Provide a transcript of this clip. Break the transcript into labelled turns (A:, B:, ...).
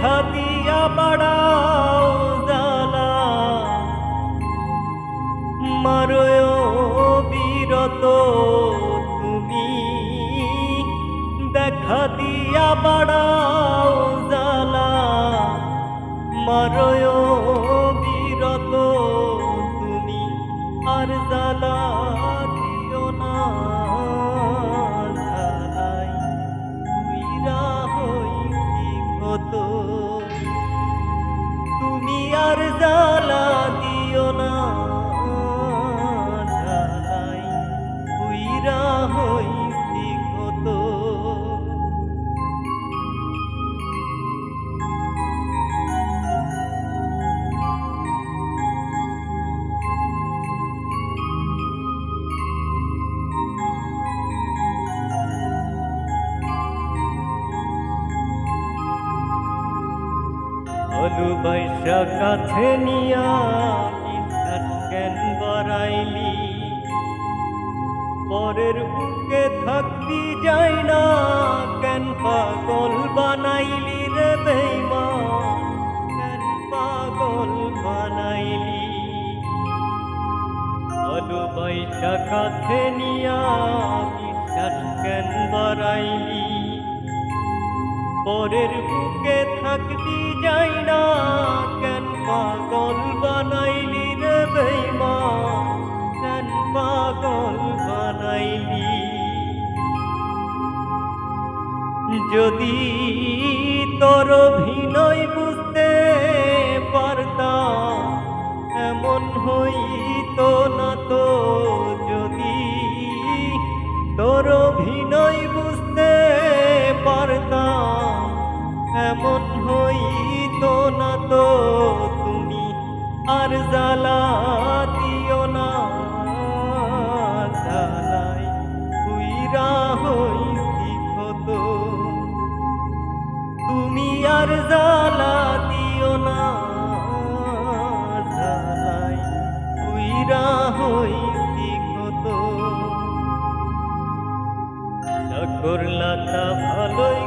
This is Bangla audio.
A: দেখা দিয়া বাড়াও জ্বালা মারয় বিরত তুমি, দেখা দিয়া বাড়াও জ্বালা মারয় বিরত তুমি, আর জ্বালা দিও না। ভালোবাসা কাছে নিয়া কেন বাড়াইলি পরের বুকে থাকবি যাই না, কেন পাগল বানাইলি রে বেইমান কেন পাগল বানাইলি? ভালোবাসা কাছে নিয়া বিশ্বাস কেন বাড়াইলি? পরের বুকে থাকবি যাই না, কেন পাগল বানাইলি রে বেইমান যদি তোর অভিনয় বুঝতে পারতাম, এমন হইতো না তো। যদি তোর অভিনয় বুঝতে পারতাম, এমন হইতো না তো। তুমি আর জ্বালা দিও না জ্বালাই কুইরা হইছি আর জ্বালা দিও না জ্বালাই উইরা হইতি কত। চাকর লাতা ভালোই